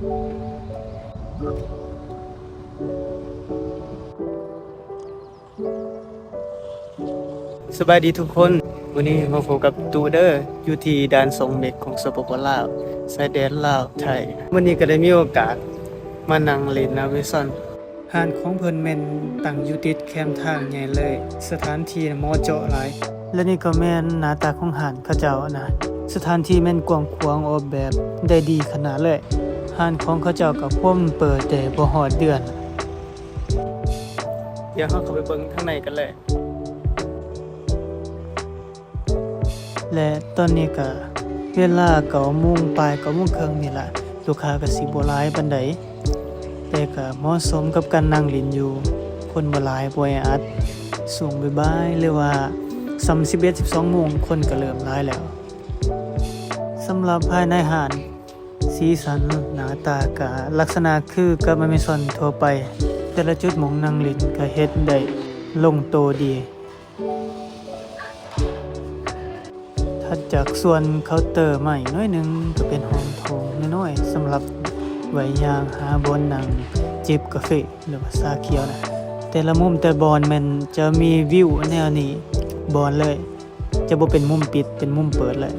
สบายดีทุกคนวันนี้มาพบกับตูเดอร์อยู่ที่ด่านทรงเม็กของสปปลาวชายแดนลาวไทยวันนี้ก็ได้มีโอกาสมานั่งเล่นนาเวซันหานของเพิ่นแม่นตั้งอยู่ติดแคมทางใหญ่เลย สถานที่เหมอเจาะหลาย และนี่ก็แม่นหน้าตาของหานเขาเจ้านะ สถานที่แม่นกว้างขวางออกแบบได้ดีขนาดเลย หานของเขาเจ้าก็พ่มเปิดแต่บ่ฮอดเดือน เดี๋ยวเราเข้าไปเบิ่งข้างในกันเลย และตอนนี้ก็เวลาเก้าโมงปลายเก้าโมงครึ่งนี่ล่ะลูกค้าก็สิบ่หลายปานใดแต่ก็เหมาะสมกับการนั่งเลินอยู่ คนบ่หลายบ่แออัดสูงบ่ายๆหรือว่า31 12โมงคนก็เริ่มหลายแล้วสำหรับภายในหาด สีสันหน้าตาก็ลักษณะคือกับอเมซอนทั่วไป แต่ละจุดหมองนั่งลินก็เฮ็ดได้ลงโตดีถัดจากส่วนเคาน์เตอร์ใหม่น้อยหนึงก็เป็นห้องโถงน้อยๆสำหรับไว้ยางหาบนนังจิบกาแฟหรือว่าชาเขียวนะ แต่ละมุมแต่บอนมันจะมีวิวแนวนี้บอนเลย จะบ่เป็นมุมปิดเป็นมุมเปิดเลย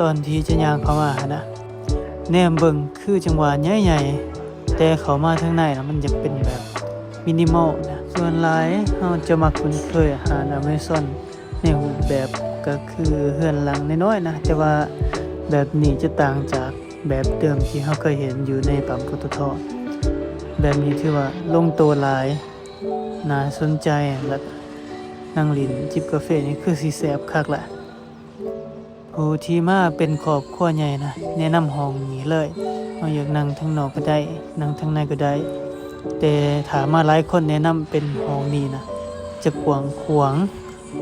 ตอนที่จะย่างเข้ามานะแนมเบิงคือจังหวะใหญ่ๆแต่เขามาทางในนะมันจะเป็นแบบมินิมอลนะส่วนหลายเฮาจะมักคุ้นเคยอาหารอเมซอนในรูปแบบก็คือเฮือนหลังน้อยๆนะแต่ว่าแบบนี้จะต่างจากแบบเดิมที่เฮาเคยเห็นอยู่ในปั๊มปตทแบบนี้ถือว่าลงตัวหลายน่าสนใจและนั่งลินจิบกาแฟนี่คือสิแซบคักแหละ ผู้ที่มาเป็นครอบครัวใหญ่นะแนะนำห้องนี้เลยเอาอยากนั่งทั้งนอกก็ได้นั่งทั้งในก็ได้ แต่ถามมาหลายคนแนะนำเป็นห้องนี้นะจะกว้างขวาง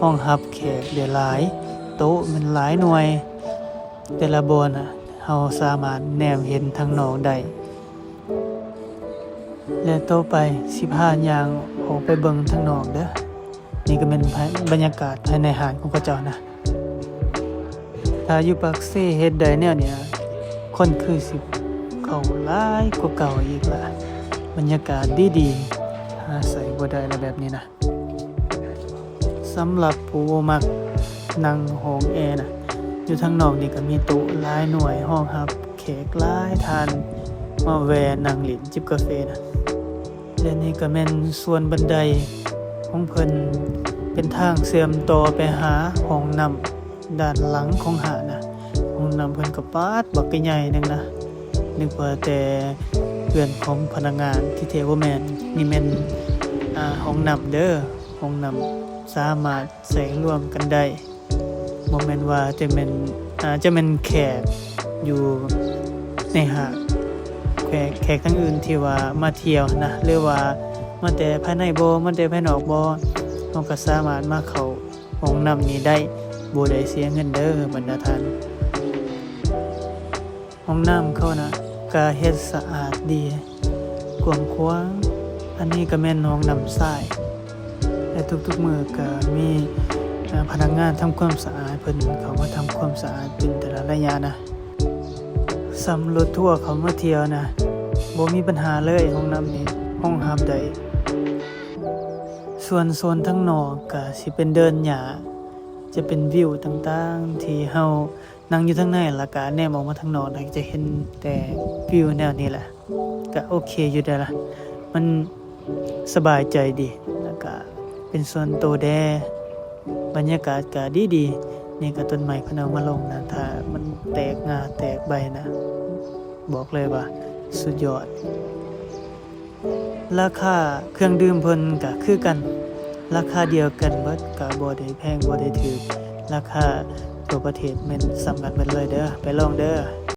ห้องฮับแขกเดี๋ยวหลาย โต๊ะมันหลายหน่วย แต่ละบอนอะเราสามารถแนมเห็นทางนอกได้และโตไปสิพาย่างออกไปเบิงทางนอกเด้อนี่ก็เป็นบรรยากาศภายในหาดของเขาเจ้านะ ถ้าอยู่ปากเซ่เฮ็ดได้แนวเนี้ยคนคือสิเข้าหลายกว่าเก่าอีกละบรรยากาศดีๆหาใส่บ่ได้ละแบบนี้นะสำหรับผู้มักนั่งห้องแอร์นะอยู่ทางนอกนี่ก็มีโต๊ะหลายหน่วยห้องครับแขกหลายทานมาแวนั่งหลินจิบกาแฟนะและนี่ก็แม่นส่วนบันไดของเพิ่นเป็นทางเสื่อมต่อไปหาห้องน้ำ ด้านหลังของหาดนะห้องน้ำเพิ่นก็ปาดบักใหญ่หนึงนะนึกว่าแต่เพื่อนของพนักงานที่เทวแมนนี่แม่นอ่าห้องน้ำเด้อห้องน้ำสามารถใส่ร่วมกันได้บ่แม่นว่าจะแม่นอ่าจะแม่นแขกอยู่ในหาดแขกแขกทั้งอื่นที่ว่ามาเที่ยวนะหรือว่ามาแต่ภายในบ่มาแต่ภายนอกบ่เฮาก็สามารถมาเข้าห้องน้ำนี้ได้ บ่ได้เสียเงินเด้อบรรดาท่านห้องน้ำเขานะก็เฮ็ดสะอาดดีกว้างขวางอันนี้ก็แม่นห้องน้ำทรายและทุกๆมือก็มีพนักงานทำความสะอาดเพิ่นเขามาทำความสะอาดเป็นแต่ละระยะนะสำรถทั่วเขามาเที่ยวนะบ่มีปัญหาเลยห้องน้ำนี้ห้องหับใดส่วนโซนทั้งนอกก็สิเป็นเดินหญ้า จะเป็นวิวต่างๆ ที่เฮานั่งอยู่ทั้งในแล้วก็แนมออกมาทางนอกแล้วก็จะเห็นแต่วิวแนวนี้แหละก็โอเคอยู่ได้ละมันสบายใจดีแล้วก็เป็นส่วนโตวแดบรรยากาศก็ดีๆนี่ก็ต้นไม้พนเอามาลงนะถ้ามันแตกงาแตกใบนะ บอกเลยว่า สุดยอด ราคาเครื่องดื่มเพิ่นก็คือกัน ราคาเดียวกันเบิดกับ่ได้แพงบอได้ถือราคาตัวประเทศแม่นสำคัญเบิดเลยเด้อ ไปลองเด้อ